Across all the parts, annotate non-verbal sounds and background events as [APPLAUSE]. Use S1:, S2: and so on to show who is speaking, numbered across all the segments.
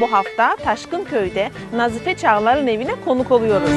S1: Bu hafta Taşkınköy'de Nazife Çağlar'ın evine konuk oluyoruz.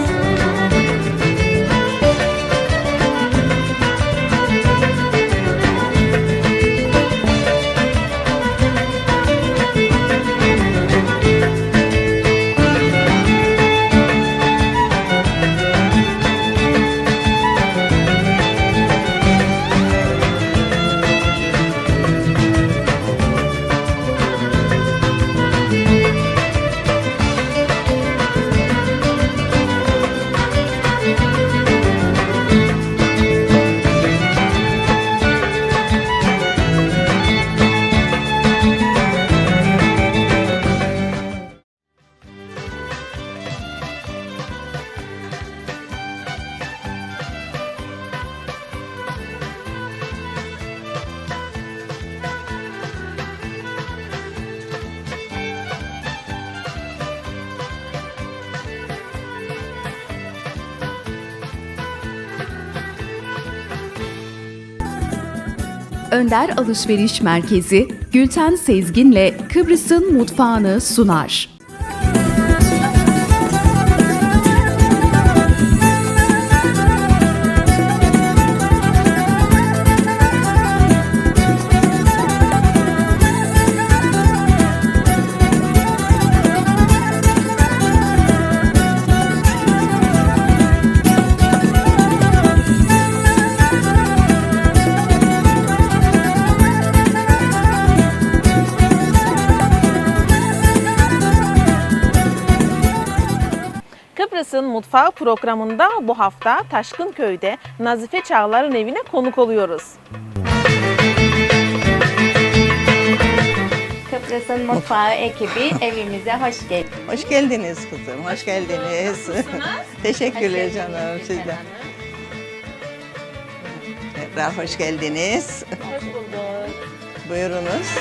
S2: Önder Alışveriş Merkezi Gülten Sezgin'le Kıbrıs'ın mutfağını sunar.
S1: Kıbrıs'ın Mutfağı programında bu hafta Taşkınköy'de Nazife Çağlar'ın evine konuk oluyoruz.
S3: Kıbrıs'ın mutfağı ekibi evimize hoş geldiniz.
S4: Hoş geldiniz kızım, hoş geldiniz. [LAUGHS] Teşekkürler canım sizden. Tekrar hoş geldiniz.
S1: Hoş bulduk.
S4: Buyurunuz.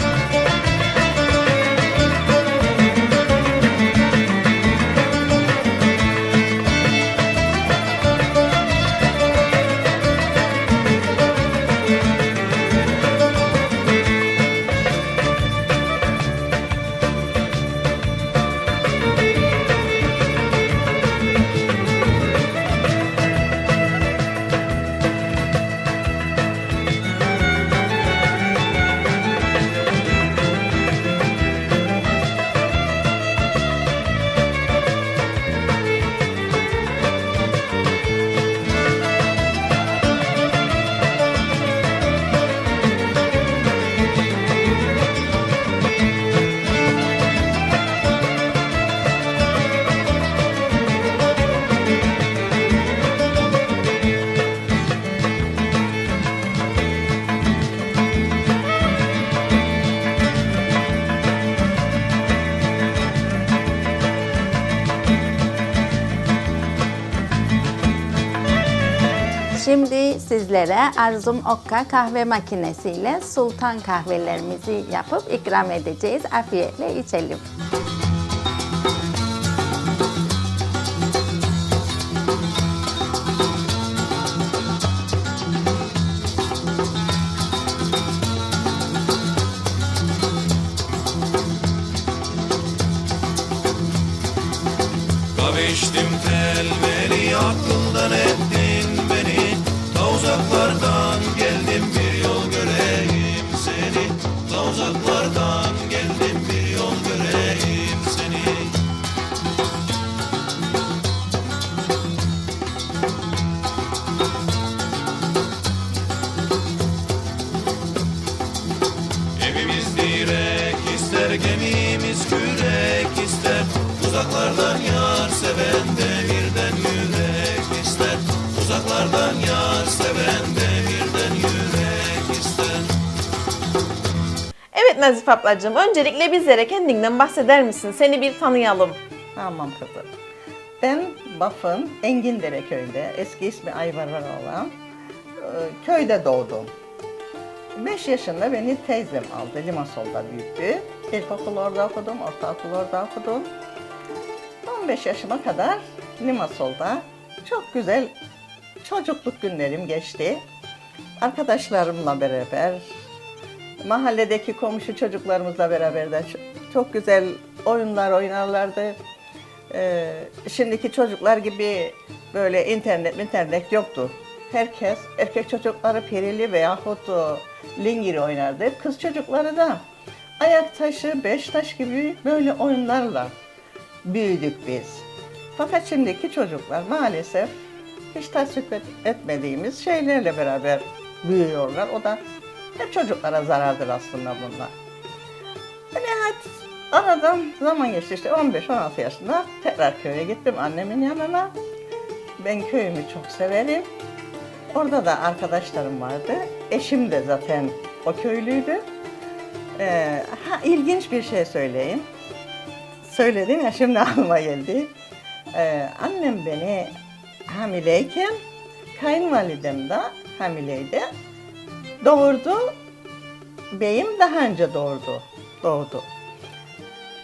S3: Şimdi sizlere Arzum Okka kahve makinesiyle sultan kahvelerimizi yapıp ikram edeceğiz. Afiyetle içelim.
S5: Kahve
S1: Evet Nazife ablacığım, öncelikle bizlere kendinden bahseder misin? Seni bir tanıyalım.
S4: Tamam kızım. Ben Baf'ın Engindere köyünde, eski ismi Ayvarar olan e, köyde doğdum. 5 yaşında beni teyzem aldı, Limasol'da büyüttü. İlkokul orada okudum, ortaokul orada okudum. 15 yaşıma kadar Limasol'da çok güzel çocukluk günlerim geçti. Arkadaşlarımla beraber, mahalledeki komşu çocuklarımızla beraber de çok, güzel oyunlar oynarlardı. Ee, şimdiki çocuklar gibi böyle internet internet yoktu. Herkes, erkek çocukları perili veyahut o lingiri oynardı. Kız çocukları da ayak taşı, beş taş gibi böyle oyunlarla büyüdük biz. Fakat şimdiki çocuklar maalesef hiç tasvip et- etmediğimiz şeylerle beraber büyüyorlar. O da hep çocuklara zarardır aslında bunlar. Nihayet aradan zaman geçti işte 15-16 yaşında tekrar köye gittim annemin yanına. Ben köyümü çok severim. Orada da arkadaşlarım vardı. Eşim de zaten o köylüydü. Ee, ha, ilginç bir şey söyleyeyim. Söyledim ya şimdi [LAUGHS] aklıma geldi. Ee, annem beni hamileyken kayınvalidem de hamileydi. Doğurdu. Beyim daha önce doğurdu. Doğdu.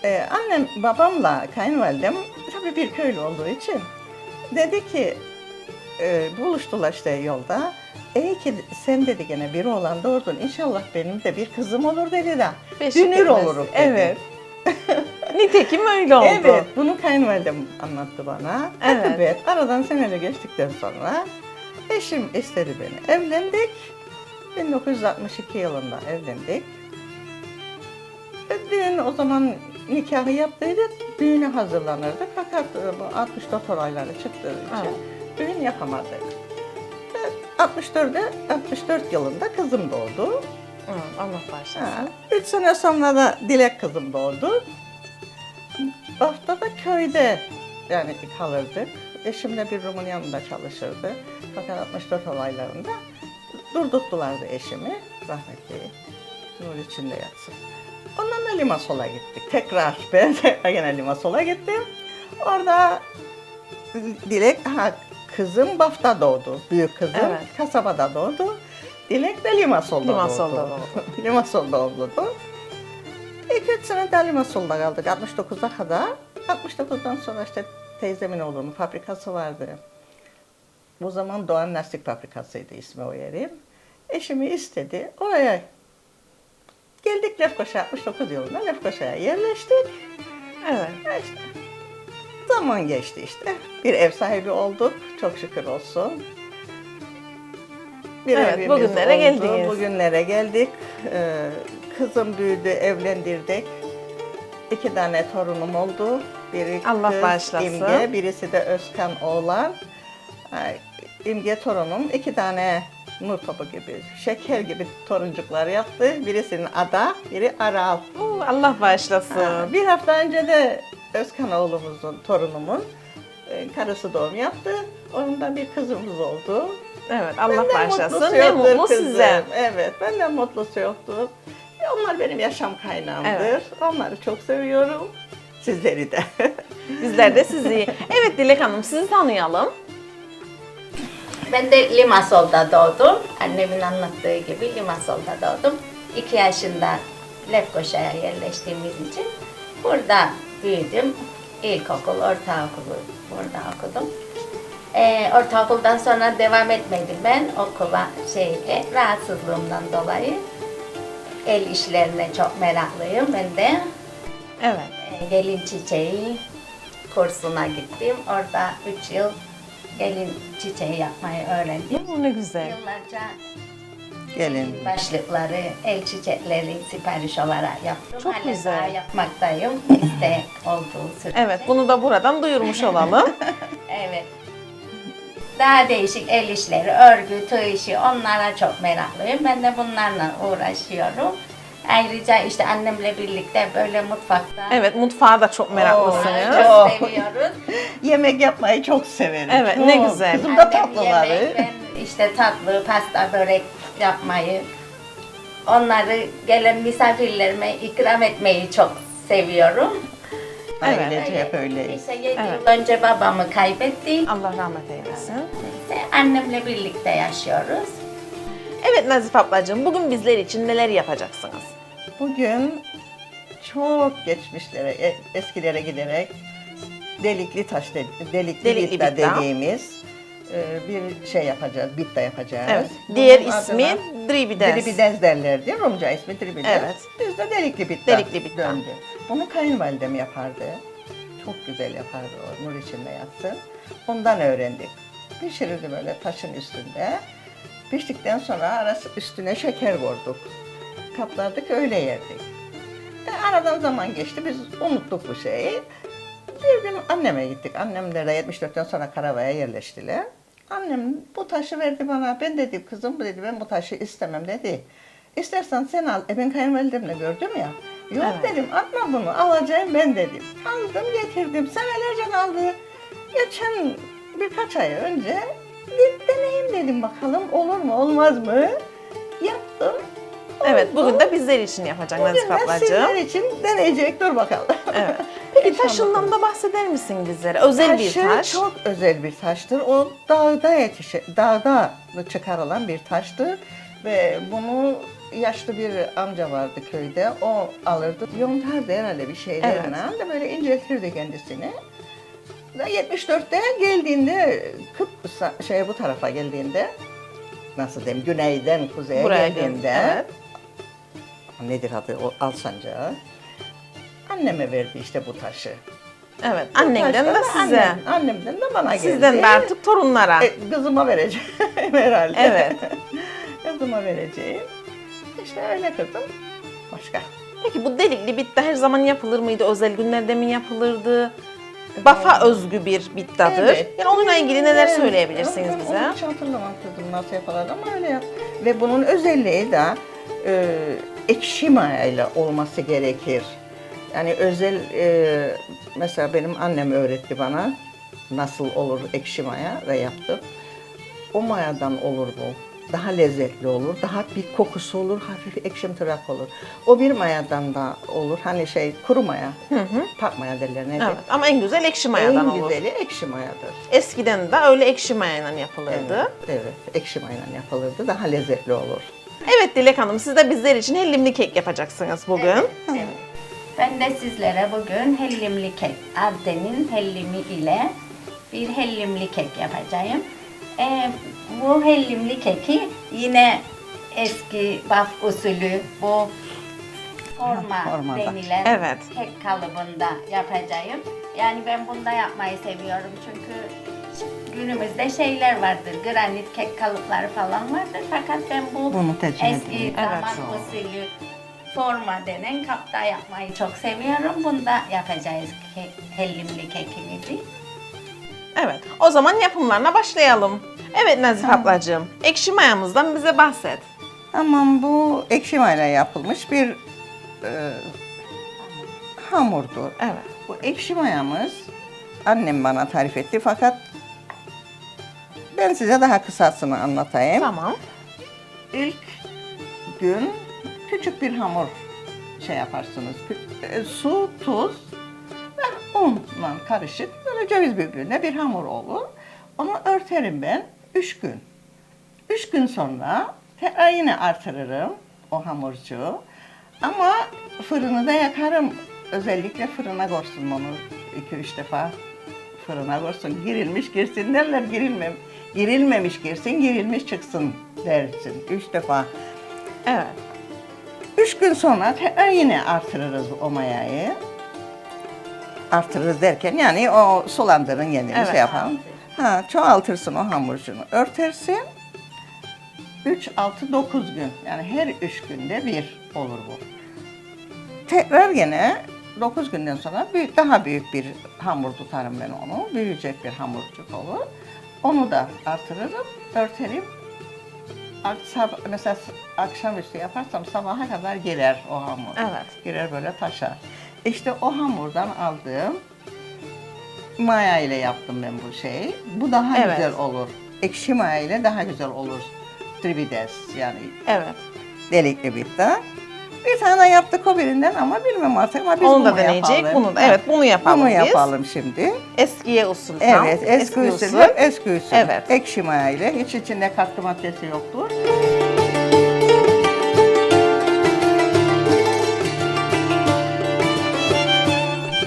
S4: Ee, annem, babamla kayınvalidem tabii bir köylü olduğu için dedi ki e, buluştular işte yolda. İyi ki sen dedi gene bir oğlan doğurdun. İnşallah benim de bir kızım olur dedi de.
S1: Beşik
S4: Dünür
S1: etmez.
S4: olurum dedi.
S1: Evet. [LAUGHS] Nitekim öyle oldu.
S4: Evet, bunu kayınvalidem anlattı bana.
S1: Evet.
S4: Evet. aradan seneler geçtikten sonra eşim istedi beni. Evlendik. 1962 yılında evlendik. E, Düğün o zaman nikahı yaptıydık, düğüne hazırlanırdık. Fakat e, bu 64 olayları çıktığı için
S1: Evet.
S4: düğün yapamadık. E, 64'de 64 yılında kızım doğdu.
S1: Hı, Allah başlasın.
S4: Ha, Üç sene sonra da Dilek kızım doğdu. Haftada köyde yani kalırdık. Eşim de bir Rum'un yanında çalışırdı. Fakat 64 olaylarında durdurttulardı eşimi. Rahmetli. Nur içinde yatsın. Ondan da Limasol'a gittik. Tekrar [LAUGHS] ben gene Limasol'a gittim. Orada Dilek, ha, kızım Baf'ta doğdu. Büyük kızım
S1: Evet.
S4: kasabada doğdu. Dilek de Limasol'da,
S1: Limasol'da
S4: doğdu.
S1: doğdu. [LAUGHS]
S4: Limasol'da doğdu. İlk üç sene de Limasol'da kaldık 69'a kadar. 69'dan sonra işte teyzemin oğlunun fabrikası vardı. Bu zaman Doğan Lastik Fabrikası'ydı ismi o yerin. Eşimi istedi. Oraya geldik Lefkoşa 69 yılında Lefkoşa'ya yerleştik.
S1: Evet.
S4: İşte zaman geçti işte. Bir ev sahibi olduk. Çok şükür olsun. Bir
S1: Evet, bugünlere
S4: oldu,
S1: geldiniz.
S4: Bugünlere geldik. Ee, kızım büyüdü, evlendirdik. İki tane torunum oldu. Biri
S1: Allah
S4: kız
S1: bağışlasın.
S4: İmge, birisi de Özkan oğlan. İmge torunum iki tane nur topu gibi, şeker gibi toruncuklar yaptı. Birisinin Ada, biri Aral.
S1: Oo, Allah başlasın.
S4: Ha, Bir hafta önce de Özkan oğlumuzun, torunumun e, karısı doğum yaptı. Onun da bir kızımız oldu.
S1: Evet Allah
S4: Benden mutlusu
S1: Ne mutlu
S4: kızım.
S1: size.
S4: Evet, benden mutlusu yoktu. E, Onlar benim yaşam kaynağımdır.
S1: Evet.
S4: Onları çok seviyorum. Sizleri de.
S1: Bizler de sizi. Evet Dilek Hanım sizi tanıyalım.
S3: Ben de Limasol'da doğdum. Annemin anlattığı gibi Limasol'da doğdum. İki yaşında Lefkoşa'ya yerleştiğimiz için burada büyüdüm. İlkokul, ortaokulu burada okudum. Ee, ortaokuldan sonra devam etmedim ben okula şeyle rahatsızlığımdan dolayı. El işlerine çok meraklıyım ben de.
S1: Evet.
S3: Ee, gelin çiçeği kursuna gittim. Orada üç yıl gelin çiçeği yapmayı öğrendim.
S1: Ne güzel.
S3: Yıllarca
S4: Gelin.
S3: başlıkları, el çiçekleri sipariş olarak yaptım.
S1: Çok
S3: Hala
S1: güzel.
S3: daha yapmaktayım. İste olduğu sürece.
S1: Evet bunu da buradan duyurmuş olalım. [LAUGHS]
S3: Evet. Daha değişik el işleri, örgü, tığ işi onlara çok meraklıyım. Ben de bunlarla uğraşıyorum. Ayrıca işte annemle birlikte böyle mutfakta
S1: evet mutfağa da çok meraklısınız.
S4: Oo,
S3: çok
S4: Evet.
S3: seviyoruz. [LAUGHS]
S4: Yemek yapmayı çok severim.
S1: Evet,
S4: Çok.
S1: ne güzel.
S4: Kızım da tatlıları.
S3: yemek, ben işte tatlı, pasta, börek yapmayı, onları gelen misafirlerime ikram etmeyi çok seviyorum.
S4: Ailece hep öyleyiz.
S3: İşte yedi
S1: Evet.
S3: yıl önce babamı kaybettik.
S1: Allah rahmet eylesin.
S3: İşte annemle birlikte yaşıyoruz.
S1: Evet Nazif ablacığım bugün bizler için neler yapacaksınız?
S4: Bugün çok geçmişlere, e- eskilere giderek delikli taş, de- delikli,
S1: Delikli
S4: bitta
S1: bitta.
S4: dediğimiz e, bir şey yapacağız, bitta yapacağız.
S1: Evet.
S4: Bunun
S1: Diğer ismi Dribidens.
S4: Dribidens derler değil mi? Rumca ismi Dribidens.
S1: Evet.
S4: Biz de delikli bitta
S1: Delikli bitta.
S4: döndü. Bunu kayınvalidem yapardı. Çok güzel yapardı o, nur içinde yatsın. Ondan öğrendik. Pişirirdi böyle taşın üstünde. Piştikten sonra arası üstüne şeker vurduk. Kaplardık öyle yerdik. E, aradan zaman geçti biz unuttuk bu şeyi. Bir gün anneme gittik. Annemler de 74'ten sonra Karava'ya yerleştiler. Annem bu taşı verdi bana. Ben dedim kızım dedi ben bu taşı istemem dedi. İstersen sen al. E ben kayınvalidemle gördüm ya. Yok
S1: Evet.
S4: dedim atma bunu alacağım ben dedim. Aldım getirdim. Senelerce kaldı. Geçen birkaç ay önce bir deneyim dedim bakalım olur mu olmaz mı? Yaptım.
S1: Evet bugün de bizler için yapacak
S4: Bugün
S1: Nazife
S4: de sizler
S1: ablacığım.
S4: için deneyecek dur bakalım.
S1: Evet. [LAUGHS] Peki
S4: İnşallah.
S1: taşından da bahseder misin bizlere? Özel bir
S4: Taşı
S1: taş.
S4: çok özel bir taştır. O dağda yetişe, dağda çıkarılan bir taştır ve bunu yaşlı bir amca vardı köyde. O alırdı. Yontardı herhalde bir şeylerine. De böyle inceltirdi kendisini. Ve 74'te geldiğinde Kıbrıs'a şey bu tarafa geldiğinde nasıl diyeyim güneyden kuzeye
S1: Buraya
S4: geldiğinde
S1: geldi, evet.
S4: Nedir adı o Alsancağı anneme verdi işte bu taşı.
S1: Evet.
S4: Bu
S1: Annenden
S4: taşları
S1: de size.
S4: Annem, annemden de bana geldi.
S1: Sizden de artık torunlara.
S4: E, kızıma vereceğim [LAUGHS] herhalde.
S1: Evet. [LAUGHS]
S4: kızıma vereceğim. İşte öyle kızım. Başka.
S1: Peki bu delikli bitta her zaman yapılır mıydı? Özel günlerde mi yapılırdı? Bafa özgü bir bittadır.
S4: Evet.
S1: Yani onunla ilgili neler
S4: Evet.
S1: söyleyebilirsiniz bize?
S4: Onu hiç hatırlamadım nasıl yapılır ama öyle yap. Ve bunun özelliği de e, ekşi mayayla olması gerekir. Yani özel, e, mesela benim annem öğretti bana nasıl olur ekşi maya ve yaptım. O mayadan olur bu. Daha lezzetli olur, daha bir kokusu olur, hafif ekşimtırak olur. O bir mayadan da olur. Hani şey kuru maya, pak maya derler ne
S1: Evet. Ama en güzel ekşi mayadan
S4: En
S1: olur.
S4: güzeli ekşi mayadır.
S1: Eskiden de öyle ekşi mayayla yapılırdı.
S4: Evet, evet. Ekşi mayayla yapılırdı. Daha lezzetli olur.
S1: Evet Dilek Hanım siz de bizler için hellimli kek yapacaksınız bugün.
S3: Evet. Ben de sizlere bugün hellimli kek, Arden'in hellimi ile bir hellimli kek yapacağım. Ee, bu hellimli keki yine eski baf usulü bu forma
S4: formada.
S3: denilen
S1: Evet.
S3: kek kalıbında yapacağım. Yani ben bunda yapmayı seviyorum çünkü günümüzde şeyler vardır, granit kek kalıpları falan vardır. Fakat ben bu
S4: Bunu tercih
S3: eski zaman
S1: Evet.
S3: usulü forma denen kapta yapmayı çok seviyorum. Bunda yapacağız ke- hellimli kekimizi.
S1: Evet. O zaman yapımlarına başlayalım. Evet Nazife ablacığım. Ekşi mayamızdan bize bahset.
S4: Aman bu ekşi mayayla yapılmış bir e, hamurdur.
S1: Evet.
S4: Bu ekşi mayamız annem bana tarif etti fakat ben size daha kısasını anlatayım.
S1: Tamam.
S4: İlk gün küçük bir hamur şey yaparsınız. E, su, tuz ve unla karışık böyle ceviz büyüklüğünde bir hamur olur. Onu örterim ben üç gün. Üç gün sonra tekrar yine artırırım o hamurcu. Ama fırını da yakarım. Özellikle fırına korsun onu iki üç defa fırına korsun. Girilmiş girsin derler, girilmem. Girilmemiş girsin, girilmiş çıksın dersin. Üç defa.
S1: Evet.
S4: Üç gün sonra tekrar yine artırırız o mayayı. Artırırız derken yani o sulandırın kendini
S1: Evet.
S4: şey yapalım. Ha, çoğaltırsın o hamurcunu. Örtersin. 3, 6, 9 gün. Yani her üç günde bir olur bu. Tekrar gene 9 günden sonra büyük, daha büyük bir hamur tutarım ben onu. Büyüyecek bir hamurcuk olur. Onu da artırırım, örterim. Mesela akşamüstü yaparsam sabaha kadar girer o hamur.
S1: Evet.
S4: Girer böyle taşar. İşte o hamurdan aldığım maya ile yaptım ben bu şeyi. Bu daha
S1: Evet.
S4: güzel olur. Ekşi maya ile daha güzel olur. Tribides yani
S1: Evet.
S4: delikli bitter. Bir tane yaptık o birinden ama bilmem artık ama biz
S1: Onu da deneyecek.
S4: yapalım.
S1: Bunu da, evet bunu yapalım
S4: Bunu
S1: biz.
S4: yapalım şimdi.
S1: Eskiye usul tam.
S4: Evet, eski, usul, hep eski usul.
S1: Evet.
S4: Ekşi maya ile, hiç içinde katkı maddesi yoktur.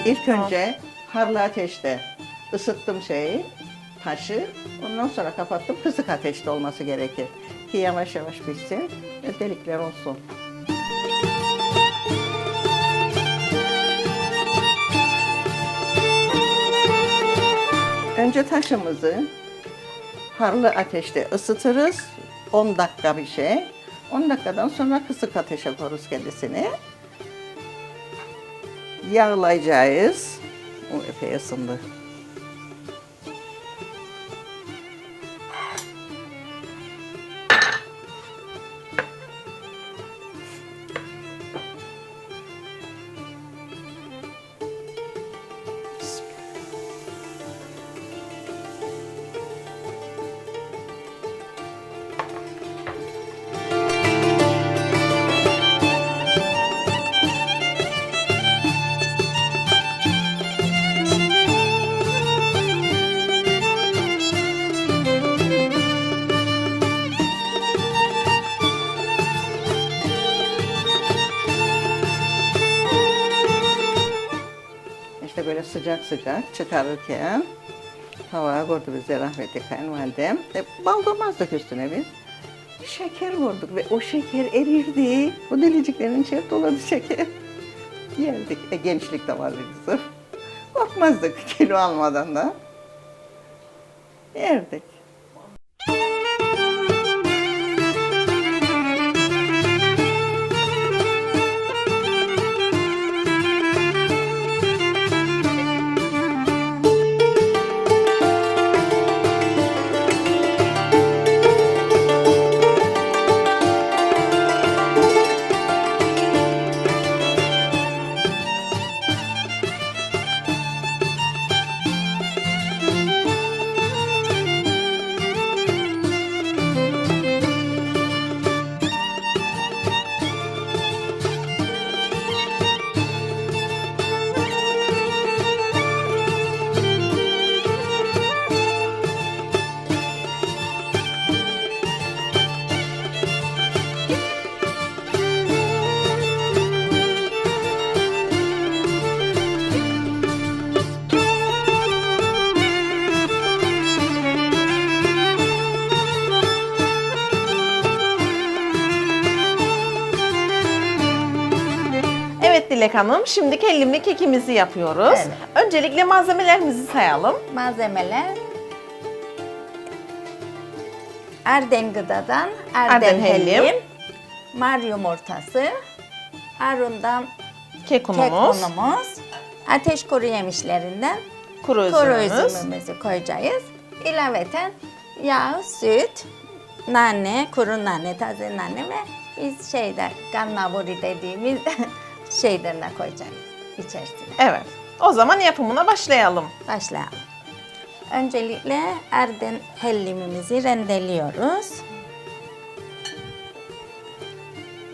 S4: İlk önce harlı ateşte ısıttım şeyi, taşı. Ondan sonra kapattım. Kısık ateşte olması gerekir. Ki yavaş yavaş pişsin ve delikler olsun. Önce taşımızı harlı ateşte ısıtırız. 10 dakika bir şey. 10 dakikadan sonra kısık ateşe koyarız kendisini. Yağlayacağız. O epey ısındı. Sıcak sıcak çıkarırken tavaya koydu bize rahmetli kayınvalidem. E, bal damazdık üstüne biz. Şeker vurduk ve o şeker erirdi. Bu deliciklerin içeri doladı şeker. Yerdik. E, gençlik de vardı bizim. Korkmazdık kilo almadan da. Yerdik.
S1: Evet Dilek Hanım, şimdi kellimli kekimizi yapıyoruz.
S3: Evet.
S1: Öncelikle malzemelerimizi sayalım.
S3: Malzemeler Arden gıdadan Arden,
S1: Arden hellim.
S3: hellim, mar yumurtası, arundan
S1: Kek
S3: kek
S1: unumuz,
S3: unumuz, ateş kuru yemişlerinden
S1: kuru
S3: kuru
S1: üzümümüz.
S3: üzümümüzü koyacağız. İlaveten yağ, süt, nane, kuru nane, taze nane ve biz şeyde gannavuri dediğimiz [LAUGHS] şeyden de koyacağız içerisine.
S1: Evet. O zaman yapımına başlayalım.
S3: Başlayalım. Öncelikle erden hellimimizi rendeliyoruz.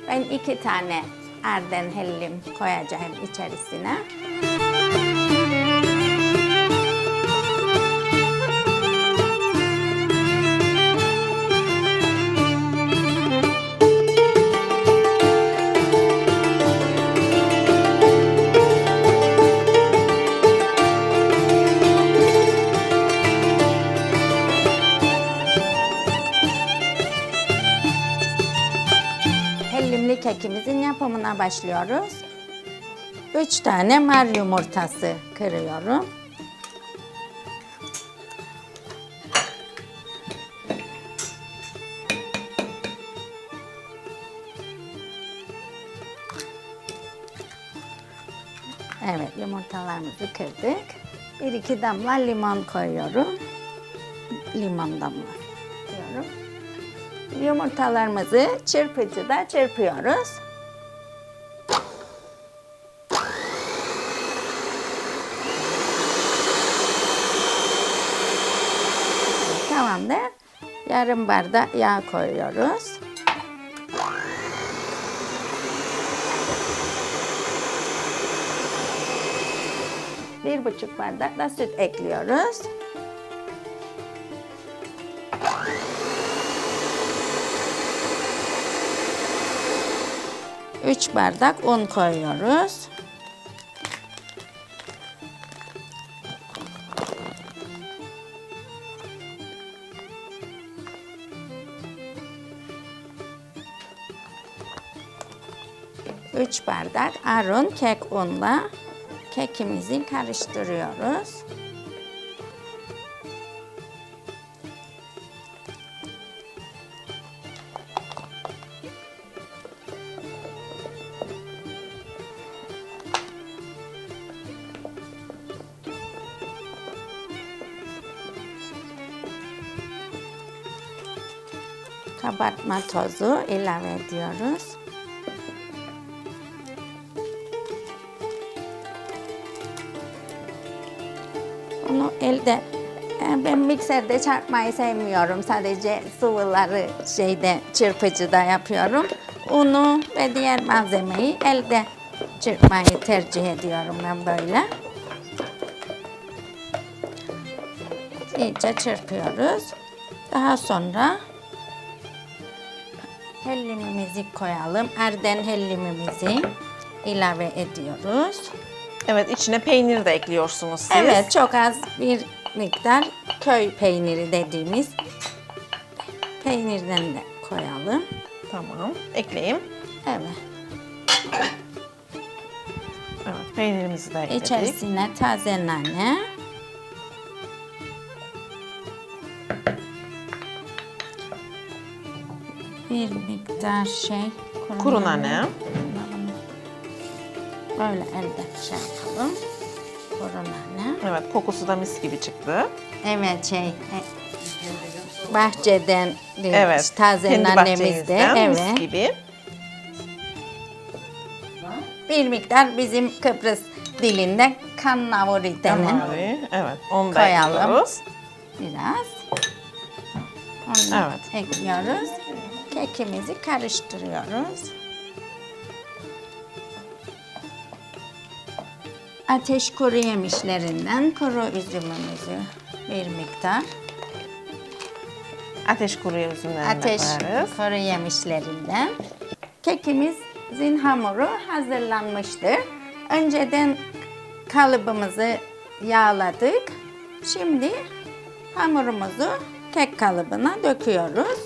S3: Ben iki tane erden hellim koyacağım içerisine. Başlıyoruz. Üç tane mar yumurtası kırıyorum. Evet yumurtalarımızı kırdık. Bir iki damla limon koyuyorum. Limon damla diyorum. Yumurtalarımızı çırpıcıda çırpıyoruz. Yarım bardak yağ koyuyoruz. Bir buçuk bardak da süt ekliyoruz. Üç bardak un koyuyoruz. 3 bardak arun kek unla kekimizi karıştırıyoruz. kabartma tozu ilave ediyoruz. Elde ben mikserde çarpmayı sevmiyorum. Sadece sıvıları şeyde çırpıcıda yapıyorum. Unu ve diğer malzemeyi elde çırpmayı tercih ediyorum ben böyle. İyice çırpıyoruz. Daha sonra hellimimizi koyalım. Erden hellimimizi ilave ediyoruz.
S1: Evet içine peynir de ekliyorsunuz siz.
S3: Evet çok az bir miktar köy peyniri dediğimiz peynirden de koyalım.
S1: Tamam. Ekleyeyim.
S3: Evet.
S1: Evet peynirimizi de ekledik.
S3: İçerisine taze nane. Bir miktar şey
S1: Kuru nane.
S3: Böyle elde şey yapalım. Kuru nane.
S1: Evet kokusu da mis gibi çıktı.
S3: Evet şey e, bahçeden e,
S1: Evet.
S3: taze
S1: bahçenizden
S3: Evet.
S1: mis gibi.
S3: Bir miktar bizim Kıbrıs dilinde kannavuri denen.
S1: Evet onu da
S3: Koyalım.
S1: ekliyoruz.
S3: biraz. Onu
S1: Evet.
S3: ekliyoruz. Kekimizi karıştırıyoruz. Ateş kuru yemişlerinden kuru üzümümüzü bir miktar.
S1: Ateş kuru üzümlerini de
S3: Ateş
S1: koyarız.
S3: kuru yemişlerinden. Kekimizin hamuru hazırlanmıştır. Önceden kalıbımızı yağladık. Şimdi hamurumuzu kek kalıbına döküyoruz.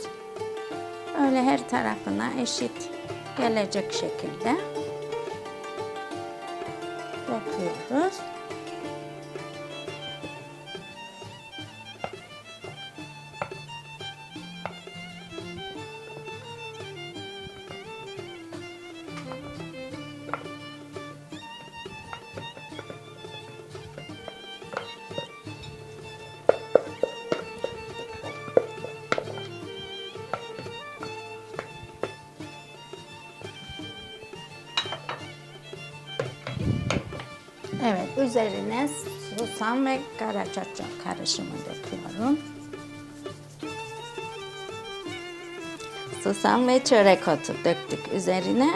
S3: Öyle her tarafına eşit gelecek şekilde döküyoruz. Susam ve karaçaça karışımı döküyorum. Susam ve çörek otu döktük üzerine.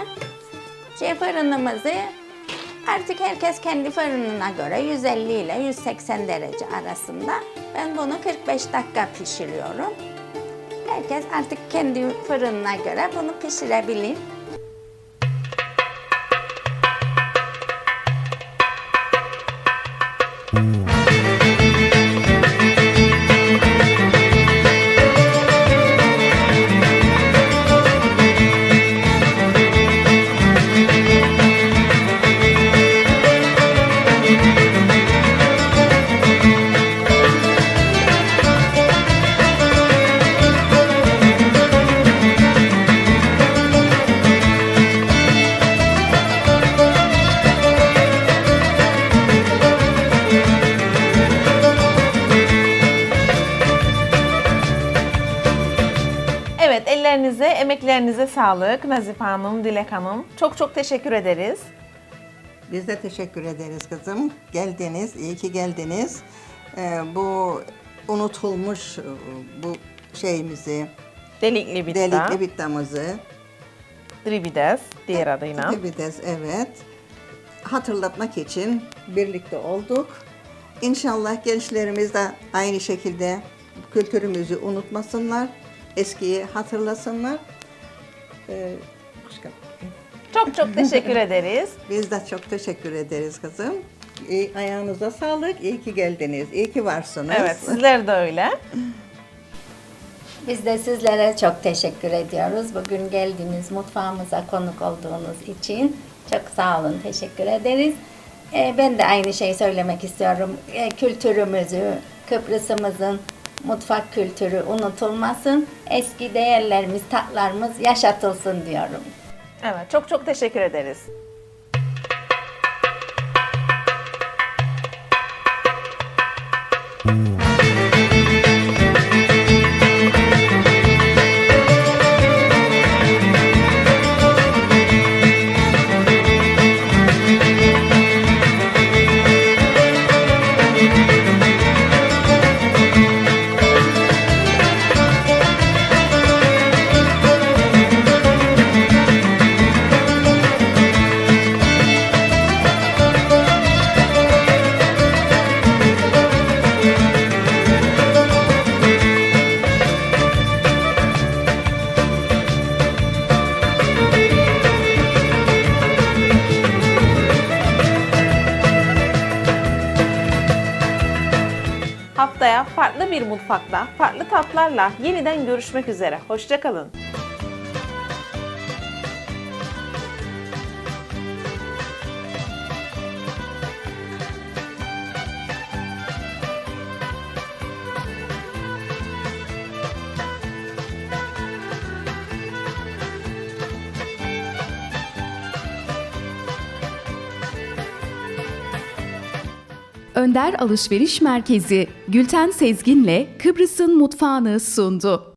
S3: Şey fırınımızı artık herkes kendi fırınına göre 150 ile 180 derece arasında. Ben bunu 45 dakika pişiriyorum. Herkes artık kendi fırınına göre bunu pişirebilir.
S1: Evet ellerinize, emeklerinize sağlık Nazife Hanım, Dilek Hanım. Çok çok teşekkür ederiz.
S4: Biz de teşekkür ederiz kızım. Geldiniz, iyi ki geldiniz. Ee, bu unutulmuş e, bu şeyimizi,
S1: Delikli bitta,
S4: delikli bittamızı,
S1: dribides diğer adıyla.
S4: Dibides evet. Hatırlatmak için birlikte olduk. İnşallah gençlerimiz de aynı şekilde kültürümüzü unutmasınlar. Eskiyi hatırlasınlar. Ee, başka-
S1: Çok çok teşekkür [LAUGHS] ederiz.
S4: Biz de çok teşekkür ederiz kızım. İyi, ayağınıza sağlık. İyi ki geldiniz. İyi ki varsınız.
S1: Evet sizler de öyle.
S3: Biz de sizlere çok teşekkür ediyoruz. Bugün geldiniz, mutfağımıza konuk olduğunuz için. Çok sağ olun, teşekkür ederiz. Ee, ben de aynı şeyi söylemek istiyorum. Ee, kültürümüzü, Kıbrıs'ımızın mutfak kültürü unutulmasın. Eski değerlerimiz, tatlarımız yaşatılsın diyorum.
S1: Evet çok çok teşekkür ederiz. Bir mutfakta, farklı tatlarla yeniden görüşmek üzere. Hoşçakalın.
S2: Önder Alışveriş Merkezi Gülten Sezgin'le Kıbrıs'ın mutfağını sundu.